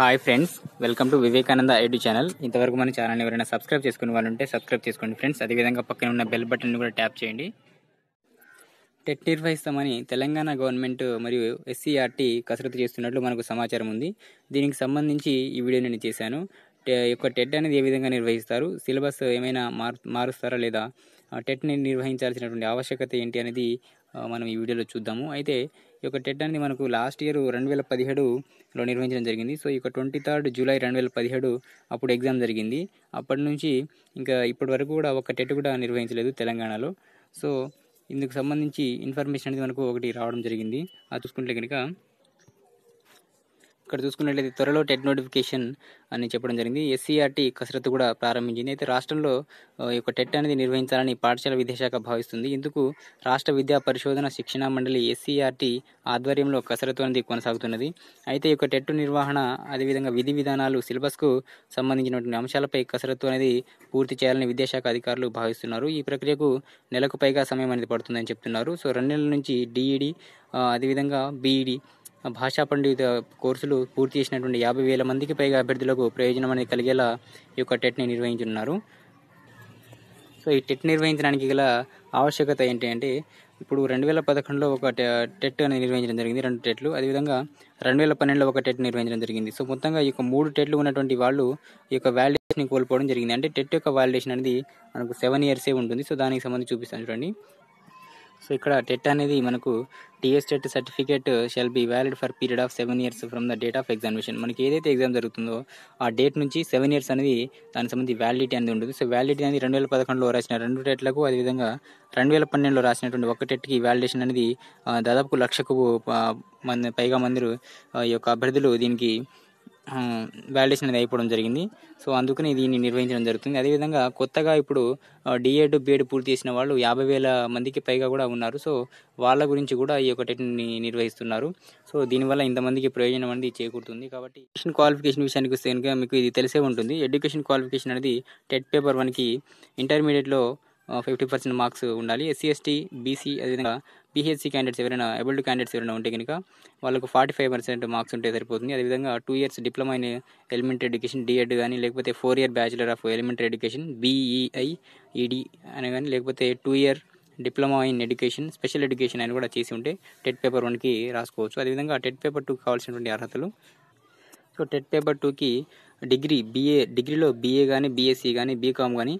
Hi friends welcome to Vivekananda ID channel ఇంతవరకు మన channel ఎవరైనా సబ్స్క్రైబ్ చేసుకునే వాళ్ళు ఉంటే సబ్స్క్రైబ్ చేసుకోండి ఫ్రెండ్స్ అదేవిధంగా పక్కన ఉన్న బెల్ బటన్ కూడా ట్యాప్ చేయండి. టెట్ నిర్వహిస్తామని తెలంగాణ గవర్నమెంట్ మరియు ఎస్సీఆర్టీ కసరత్తు చేస్తున్నట్లు మనకు సమాచారం ఉంది. దీనికి సంబంధించి ఈ వీడియో నేను చేశాను. టె- యొక్క టెట్ అనేది ఏ విధంగా నిర్వహిస్తారు? సిలబస్ ఏమైనా మారు మారుస్తారా లేదా? టెట్ని నిర్వహించాల్సినటువంటి ఆవశ్యకత ఏంటి అనేది మనం ఈ వీడియోలో చూద్దాము. అయితే ఈ యొక్క టెట్ అనేది మనకు లాస్ట్ ఇయర్ రెండు వేల పదిహేడులో నిర్వహించడం జరిగింది. సో ఈ యొక్క ట్వంటీ థర్డ్ జూలై రెండు వేల పదిహేడు అప్పుడు ఎగ్జామ్ జరిగింది. అప్పటి నుంచి ఇంకా ఇప్పటి వరకు కూడా ఒక టెట్ కూడా నిర్వహించలేదు తెలంగాణలో. సో ఇందుకు సంబంధించి ఇన్ఫర్మేషన్ అనేది మనకు ఒకటి రావడం జరిగింది. అది చూసుకుంటే కనుక ఇక్కడ చూసుకున్నట్లయితే త్వరలో టెట్ నోటిఫికేషన్ అని చెప్పడం జరిగింది. ఎస్సీఆర్టీ కసరత్తు కూడా ప్రారంభించింది. అయితే రాష్ట్రంలో ఈ యొక్క టెట్ అనేది నిర్వహించాలని పాఠశాల విద్యాశాఖ భావిస్తుంది. ఇందుకు రాష్ట్ర విద్యా పరిశోధన శిక్షణా మండలి ఎస్సీఆర్టీ ఆధ్వర్యంలో కసరత్తు అనేది కొనసాగుతున్నది. అయితే ఈ యొక్క టెట్ నిర్వహణ అదేవిధంగా విధి విధానాలు సిలబస్కు సంబంధించినటువంటి అంశాలపై కసరత్తు అనేది పూర్తి చేయాలని విద్యాశాఖ అధికారులు భావిస్తున్నారు. ఈ ప్రక్రియకు నెలకు పైగా సమయం అనేది పడుతుందని చెప్తున్నారు. సో రెండు నెలల నుంచి డిఈడి అదేవిధంగా బీఈడి భాషా పండిత కోర్సులు పూర్తి చేసినటువంటి యాభై వేల మందికి పైగా అభ్యర్థులకు ప్రయోజనం అనేది కలిగేలా ఈ యొక్క టెట్ని నిర్వహించున్నారు. సో ఈ టెట్ నిర్వహించడానికి గల ఆవశ్యకత ఏంటి అంటే ఇప్పుడు రెండు వేల పదకొండులో ఒక టెట్ అనేది నిర్వహించడం జరిగింది రెండు టెట్లు. అదేవిధంగా రెండు వేల పన్నెండులో ఒక టెట్ నిర్వహించడం జరిగింది. సో మొత్తంగా ఈ యొక్క మూడు టెట్లు ఉన్నటువంటి వాళ్ళు ఈ యొక్క వ్యాలిడేషన్ కోల్పోవడం జరిగింది. అంటే టెట్ యొక్క వ్యాలిడేషన్ అనేది మనకు సెవెన్ ఇయర్సే ఉంటుంది. సో దానికి సంబంధించి చూపిస్తాను చూడండి. సో ఇక్కడ టెట్ అనేది మనకు TS TET certificate shall be valid for period of seven years from the date of examination మనకి ఏదైతే ఎగ్జామ్ జరుగుతుందో ఆ డేట్ నుంచి సెవెన్ ఇయర్స్ అనేది దానికి సంబంధించి వ్యాలిడిటీ అనేది ఉంటుంది. సో వ్యాలిడిటీ అనేది రెండు వేల పదకొండులో రాసిన రెండు టెట్లకు అదేవిధంగా రెండు వేల పన్నెండులో రాసినటువంటి ఒక టెట్కి వ్యాలిడేషన్ అనేది దాదాపు లక్షకు మంది పైగా మందిరు ఆ, ఈ యొక్క అభ్యర్థులు దీనికి వ్యాలిడేషన్ అనేది అయిపోవడం జరిగింది. సో అందుకని దీన్ని నిర్వహించడం జరుగుతుంది. అదేవిధంగా కొత్తగా ఇప్పుడు డిఎడ్ బిఎడ్ పూర్తి చేసిన వాళ్ళు యాభై వేల మందికి పైగా కూడా ఉన్నారు. సో వాళ్ళ గురించి కూడా ఈ యొక్క టెట్ని నిర్వహిస్తున్నారు. సో దీనివల్ల ఇంతమందికి ప్రయోజనం అనేది చేకూరుతుంది. కాబట్టి ఎడ్యుకేషన్ క్వాలిఫికేషన్ విషయానికి వస్తే కనుక మీకు ఇది తెలిసే ఉంటుంది. ఎడ్యుకేషన్ క్వాలిఫికేషన్ అనేది టెట్ పేపర్ వన్కి ఇంటర్మీడియట్లో ఫిఫ్టీ పర్సెంట్ మార్క్స్ ఉండాలి. ఎస్సీ ఎస్టీ బీసీ అదేవిధంగా పిహెచ్సి క్యాండిడేట్స్ ఎవరైనా ఎబుల్డ్ క్యాండిడేట్స్ ఎవరైనా ఉంటే కనుక వాళ్ళకు ఫార్టీ ఫైవ్ పర్సెంట్ మార్క్స్ ఉంటే సరిపోతుంది. అదేవిధంగా two years diploma in elementary education DEd కానీ లేకపోతే four year bachelor of elementary education BEl Ed అని కానీ లేకపోతే two year diploma in education special education అని కూడా చేసి ఉంటే టెట్ పేపర్ వన్కి రాసుకోవచ్చు. అదేవిధంగా టెట్ పేపర్ టూకి కావాల్సినటువంటి అర్హతలు. సో టెట్ పేపర్ టూకి డిగ్రీ బీఏ డిగ్రీలో బీఏ కానీ బీఎస్సీ కానీ బీకామ్ కానీ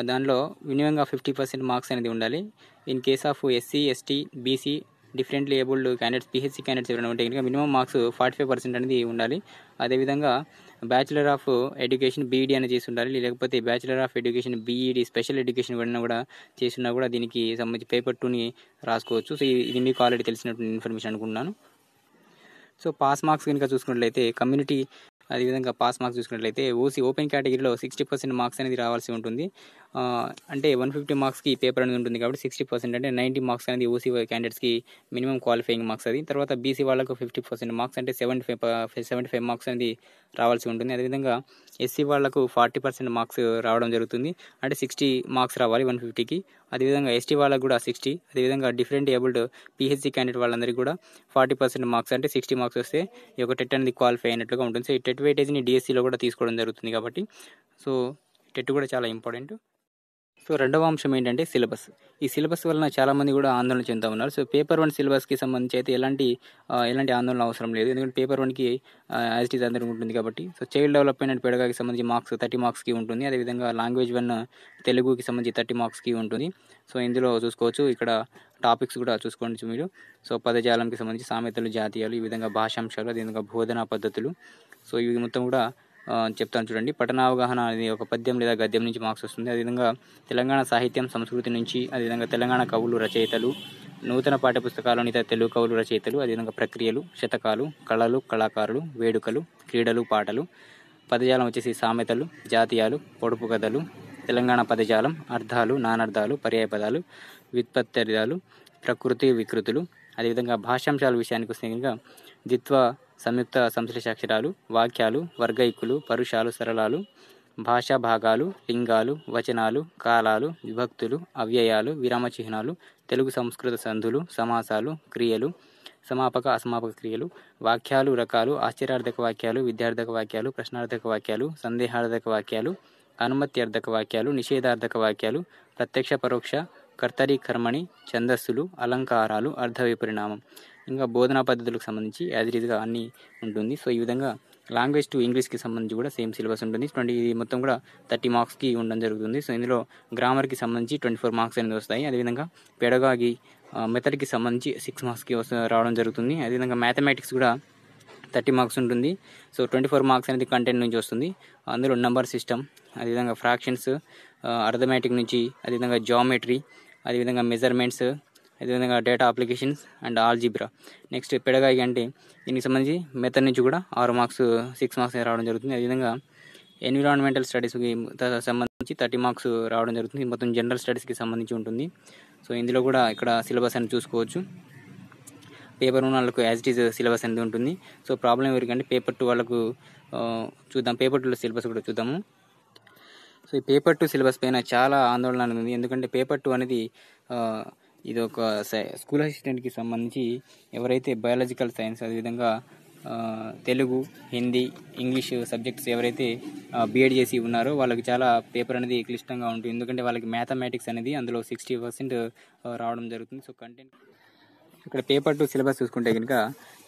దానిలో మినిమంగా ఫిఫ్టీ పర్సెంట్ మార్క్స్ అనేది ఉండాలి. In case of SC ST BC different abled candidates PHC candidates ఎవరైనా ఉంటే కనుక minimum marks forty five percent అనేది ఉండాలి. అదేవిధంగా బ్యాచిలర్ ఆఫ్ ఎడ్యుకేషన్ బీఈడీ అనేది చేసి ఉండాలి. లేకపోతే bachelor of education BEd special education కూడా కూడా చేసినా కూడా దీనికి సంబంధించి పేపర్ టూని రాసుకోవచ్చు. సో ఇది- ఇది మీకు ఆల్రెడీ తెలిసినటువంటి ఇన్ఫర్మేషన్ అనుకుంటున్నాను. సో పాస్ మార్క్స్ కనుక చూసుకున్నట్లయితే కమ్యూనిటీ అదేవిధంగా పాస్ మార్క్స్ చూసుకున్నట్లయితే ఓసీ ఓపెన్ కేటగిరీలో సిక్స్టీ పర్సెంట్ మార్క్స్ అనేది రావాల్సి ఉంటుంది. అంటే వన్ ఫిఫ్టీ మార్క్స్కి పేపర్ అనేది ఉంటుంది కాబట్టి సిక్స్టీ పర్సెంట్ అంటే నైంటీ మార్క్స్ అనేది ఓసీ క్యాండిడేట్స్కి మినిమం క్వాలిఫైయింగ్ మార్క్స్ అది. తర్వాత బీసీ వాళ్ళకు ఫిఫ్టీ పర్సెంట్ మార్క్స్ అంటే seventy five seventy five marks అనేది రావాల్సి ఉంటుంది. అదేవిధంగా ఎస్సీ వాళ్ళకు ఫార్టీ పర్సెంట్ మార్క్స్ రావడం జరుగుతుంది. అంటే సిక్స్టీ మార్క్స్ రావాలి వన్ ఫిఫ్టీకి అదేవిధంగా ఎస్టీ వాళ్ళకు కూడా సిక్స్టీ అదేవిధంగా డిఫరెంట్ ఏబుల్డ్ పిహెచ్సి క్యాండిడేట్ వాళ్ళందరికీ కూడా ఫార్టీ పర్సెంట్ మార్క్స్ అంటే సిక్స్టీ మార్క్స్ వస్తే ఈ యొక్క టెట్ అనేది క్వాలిఫై అయినట్లుగా ఉంటుంది. సో ఈ టెట్ వెయిటేజ్ని డిఎస్సిలో కూడా తీసుకోవడం జరుగుతుంది కాబట్టి. సో టెట్ కూడా చాలా ఇంపార్టెంట్ సో రెండవ అంశం ఏంటంటే సిలబస్. ఈ సిలబస్ వలన చాలామంది కూడా ఆందోళన చెందుతూ ఉన్నారు. సో పేపర్ వన్ సిలబస్కి సంబంధించి అయితే ఎలాంటి ఎలాంటి ఆందోళన అవసరం లేదు. ఎందుకంటే పేపర్ వన్కి యాజ్ ఇట్ ఈస్ అందరికి ఉంటుంది కాబట్టి. సో చైల్డ్ డెవలప్మెంట్ అండ్ పెడగాకి సంబంధించి మార్క్స్ థర్టీ మార్క్స్కి ఉంటుంది. అదేవిధంగా లాంగ్వేజ్ వన్ తెలుగుకి సంబంధించి థర్టీ మార్క్స్కి ఉంటుంది. సో ఇందులో చూసుకోవచ్చు. ఇక్కడ టాపిక్స్ కూడా చూసుకోండి మీరు. సో పదజాలంకి సంబంధించి సామెతలు జాతీయాలు ఈ విధంగా భాషాంశాలు అదేవిధంగా బోధనా పద్ధతులు. సో ఇవి మొత్తం కూడా చెప్తాను చూడండి. పఠనావగాహన అనేది ఒక పద్యం లేదా గద్యం నుంచి మార్క్స్ వస్తుంది. అదేవిధంగా తెలంగాణ సాహిత్యం సంస్కృతి నుంచి అదేవిధంగా తెలంగాణ కవులు రచయితలు నూతన పాఠ్యపుస్తకాలను ఇతర తెలుగు కవులు రచయితలు అదేవిధంగా ప్రక్రియలు శతకాలు కళలు కళాకారులు వేడుకలు క్రీడలు పాటలు పదజాలం వచ్చేసి సామెతలు జాతీయాలు పొడుపు కథలు తెలంగాణ పదజాలం అర్థాలు నానర్థాలు పర్యాయ పదాలు వ్యుత్పత్తిదాలు ప్రకృతి వికృతులు అదేవిధంగా భాషాంశాల విషయానికి వస్తే కనుక ద్విత్వ సంయుక్త సంశ్లేషాక్షరాలు వాక్యాలు వర్గైకులు పరుషాలు సరళాలు భాషా భాగాలు లింగాలు వచనాలు కాలాలు విభక్తులు అవ్యయాలు విరామ చిహ్నాలు తెలుగు సంస్కృత సంధులు సమాసాలు క్రియలు సమాపక అసమాపక క్రియలు వాక్యాలు రకాలు ఆశ్చర్యార్థక వాక్యాలు విద్యార్థక వాక్యాలు ప్రశ్నార్థక వాక్యాలు సందేహార్థక వాక్యాలు అనుమత్యర్థక వాక్యాలు నిషేధార్థక వాక్యాలు ప్రత్యక్ష పరోక్ష కర్తరి కర్మణి ఛందస్సులు అలంకారాలు అర్థ విపరిణామం ఇంకా బోధనా పద్ధతులకు సంబంధించి యాజ్ రీతిగా అన్నీ ఉంటుంది. సో ఈ విధంగా లాంగ్వేజ్ టు ఇంగ్లీష్కి సంబంధించి కూడా సేమ్ సిలబస్ ఉంటుంది. ట్వంటీ ఇది మొత్తం కూడా థర్టీ మార్క్స్కి ఉండడం జరుగుతుంది. సో ఇందులో గ్రామర్కి సంబంధించి ట్వంటీ ఫోర్ మార్క్స్ అనేది వస్తాయి. అదేవిధంగా పెడగాగి మెథడ్కి uh, సంబంధించి సిక్స్ మార్క్స్కి వస్త రావడం జరుగుతుంది. అదేవిధంగా మ్యాథమెటిక్స్ కూడా థర్టీ మార్క్స్ ఉంటుంది. సో ట్వంటీ ఫోర్ మార్క్స్ అనేది కంటెంట్ నుంచి వస్తుంది. అందులో నెంబర్ సిస్టమ్ అదేవిధంగా ఫ్రాక్షన్స్ అర్థమెటిక్ uh, నుంచి అదేవిధంగా జామెట్రీ అదేవిధంగా మెజర్మెంట్స్ అదేవిధంగా data applications and algebra next pedagogy అంటే దీనికి సంబంధించి మెథడ్ నుంచి కూడా ఆరు మార్క్స్ సిక్స్ మార్క్స్ రావడం జరుగుతుంది. అదేవిధంగా ఎన్విరాన్మెంటల్ స్టడీస్కి సంబంధించి థర్టీ మార్క్స్ రావడం జరుగుతుంది. మొత్తం జనరల్ స్టడీస్కి సంబంధించి ఉంటుంది. సో ఇందులో కూడా ఇక్కడ సిలబస్ అని చూసుకోవచ్చు. పేపర్ వన్ వాళ్ళకు యాజ్ ఇట్ ఈజ్ సిలబస్ అనేది ఉంటుంది. సో ప్రాబ్లం ఎవరికంటే పేపర్ టూ వాళ్ళకు చూద్దాం. పేపర్ టూలో సిలబస్ కూడా చూద్దాము. సో ఈ పేపర్ టూ సిలబస్ పైన చాలా ఆందోళన అనేది ఉంది. ఎందుకంటే పేపర్ టూ అనేది ఇది ఒక సై- స్కూల్ అసిస్టెంట్కి సంబంధించి ఎవరైతే బయాలజికల్ సైన్స్ అదేవిధంగా తెలుగు హిందీ ఇంగ్లీష్ సబ్జెక్ట్స్ ఎవరైతే బీఎడ్ చేసి ఉన్నారో వాళ్ళకి చాలా పేపర్ అనేది క్లిష్టంగా ఉంటుంది. ఎందుకంటే వాళ్ళకి మ్యాథమెటిక్స్ అనేది అందులో సిక్స్టీ పర్సెంట్ రావడం జరుగుతుంది. సో కంటెంట్ ఇక్కడ పేపర్ టు సిలబస్ చూసుకుంటే కనుక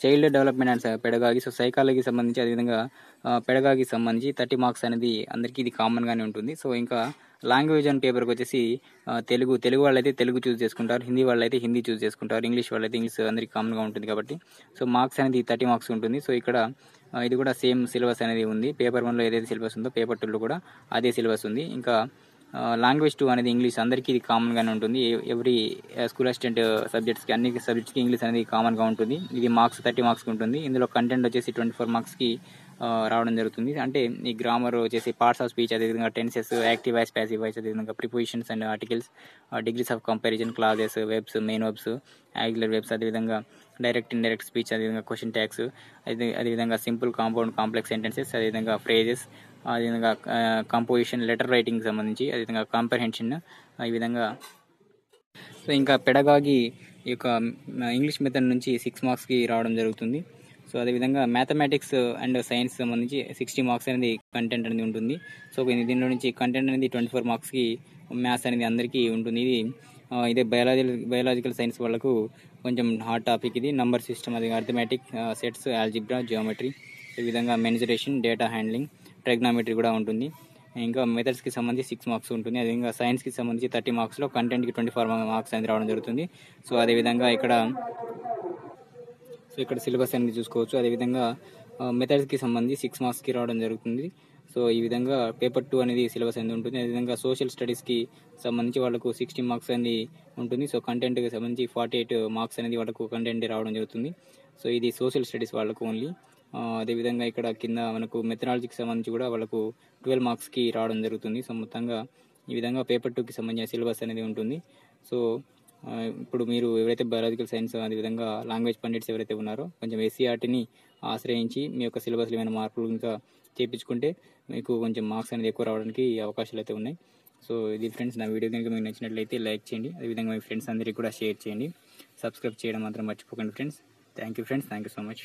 child development and pedagogy so సైకాలజీకి సంబంధించి అదేవిధంగా పెడగాకి సంబంధించి థర్టీ మార్క్స్ అనేది అందరికీ ఇది కామన్గానే ఉంటుంది. సో ఇంకా లాంగ్వేజ్ అండ్ పేపర్కి వచ్చేసి తెలుగు తెలుగు వాళ్ళైతే తెలుగు చూస్ చేసుకుంటారు. హిందీ వాళ్ళైతే హిందీ చూస్ చేసుకుంటారు. ఇంగ్లీష్ వాళ్ళైతే ఇంగ్లీష్ అందరికీ కామన్గా ఉంటుంది కాబట్టి. సో మార్క్స్ అనేది థర్టీ మార్క్స్ ఉంటుంది. సో ఇక్కడ ఇది కూడా సేమ్ సిలబస్ అనేది ఉంది. పేపర్ వన్లో ఏదైతే సిలబస్ ఉందో పేపర్ టూలో కూడా అదే సిలబస్ ఉంది. ఇంకా లాంగ్వేజ్ టూ అనేది ఇంగ్లీష్ అందరికీ ఇది కామన్గానే ఉంటుంది. ఎవ్రీ స్కూల్ అసిస్టెంట్ సబ్జెక్ట్స్కి అన్ని సబ్జెక్ట్స్కి ఇంగ్లీష్ అనేది కామన్గా ఉంటుంది. ఇది మార్క్స్ థర్టీ మార్క్స్కి ఉంటుంది. ఇందులో కంటెంట్ వచ్చేసి ట్వంటీ ఫోర్ మార్క్స్కి రావడం జరుగుతుంది. అంటే ఈ గ్రామర్ వచ్చేసి పార్ట్స్ ఆఫ్ స్పీచ్ అదేవిధంగా tenses active voice passive voice అదేవిధంగా prepositions and articles degrees of comparison clauses verbs main verbs regular verbs అదేవిధంగా డైరెక్ట్ ఇండైరెక్ట్ స్పీచ్ అదేవిధంగా క్వశ్చన్ ట్యాక్స్ అదే అదేవిధంగా సింపుల్ కాంపౌండ్ కాంప్లెక్స్ సెంటెన్సెస్ అదేవిధంగా ఫ్రేజెస్ అదేవిధంగా composition letter writing సంబంధించి అదేవిధంగా కాంప్రహెన్షన్ ఈ విధంగా. సో ఇంకా పెడగాగి ఈ యొక్క ఇంగ్లీష్ మెథడ్ నుంచి సిక్స్ మార్క్స్కి రావడం జరుగుతుంది. సో అదేవిధంగా మ్యాథమెటిక్స్ అండ్ సైన్స్ సంబంధించి సిక్స్టీ మార్క్స్ అనేది కంటెంట్ అనేది ఉంటుంది. సో ఇది దీనిలో నుంచి కంటెంట్ అనేది ట్వంటీ ఫోర్ మార్క్స్కి మ్యాథ్స్ అనేది అందరికీ ఉంటుంది. ఇది ఇదే బయాలజీ బయాలజికల్ సైన్స్ వాళ్ళకు కొంచెం హాట్ టాపిక్ ఇది. నంబర్ సిస్టమ్ అది అర్థమెటిక్ సెట్స్ ఆల్జిబ్రా జియోమెట్రీ ఈ విధంగా మెన్జరేషన్ డేటా హ్యాండ్లింగ్ ట్రెగ్నామెట్రీ కూడా ఉంటుంది. ఇంకా మెథడ్స్కి సంబంధించి సిక్స్ మార్క్స్ ఉంటుంది. అదేవిధంగా సైన్స్కి సంబంధించి థర్టీ మార్క్స్లో కంటెంట్కి ట్వంటీ ఫోర్ మార్క్స్ అనేది రావడం జరుగుతుంది. సో అదేవిధంగా ఇక్కడ సో ఇక్కడ సిలబస్ అనేది చూసుకోవచ్చు. అదేవిధంగా మెథడ్స్కి సంబంధించి సిక్స్ మార్క్స్కి రావడం జరుగుతుంది. సో ఈ విధంగా పేపర్ టూ అనేది సిలబస్ అనేది ఉంటుంది. అదేవిధంగా సోషల్ స్టడీస్కి సంబంధించి వాళ్ళకు సిక్స్టీ మార్క్స్ అనేది ఉంటుంది. సో కంటెంట్కి సంబంధించి ఫార్టీ ఎయిట్ మార్క్స్ అనేది వాళ్ళకు కంటెంట్ రావడం జరుగుతుంది. సో ఇది సోషల్ స్టడీస్ వాళ్ళకు ఓన్లీ అదేవిధంగా ఇక్కడ కింద మనకు మెథడాలజీకి సంబంధించి కూడా వాళ్ళకు ట్వెల్వ్ మార్క్స్కి రావడం జరుగుతుంది. సో మొత్తంగా ఈ విధంగా పేపర్ టూకి సంబంధించిన సిలబస్ అనేది ఉంటుంది. సో ఇప్పుడు మీరు ఎవరైతే బయాలజికల్ సైన్స్ అదేవిధంగా లాంగ్వేజ్ పండిట్స్ ఎవరైతే ఉన్నారో కొంచెం ఎస్సీఆర్టీని ఆశ్రయించి మీ యొక్క సిలబస్లో ఏమైనా మార్పులు ఇంకా చేపించుకుంటే మీకు కొంచెం మార్క్స్ అనేది ఎక్కువ రావడానికి అవకాశాలు అయితే ఉన్నాయి. సో ఇది ఫ్రెండ్స్ నా వీడియో కనుక మీకు నచ్చినట్లయితే లైక్ చేయండి. అదేవిధంగా మీ ఫ్రెండ్స్ అందరికీ కూడా షేర్ చేయండి. సబ్స్క్రైబ్ చేయడం మాత్రం మర్చిపోకండి friends thank you friends thank you so much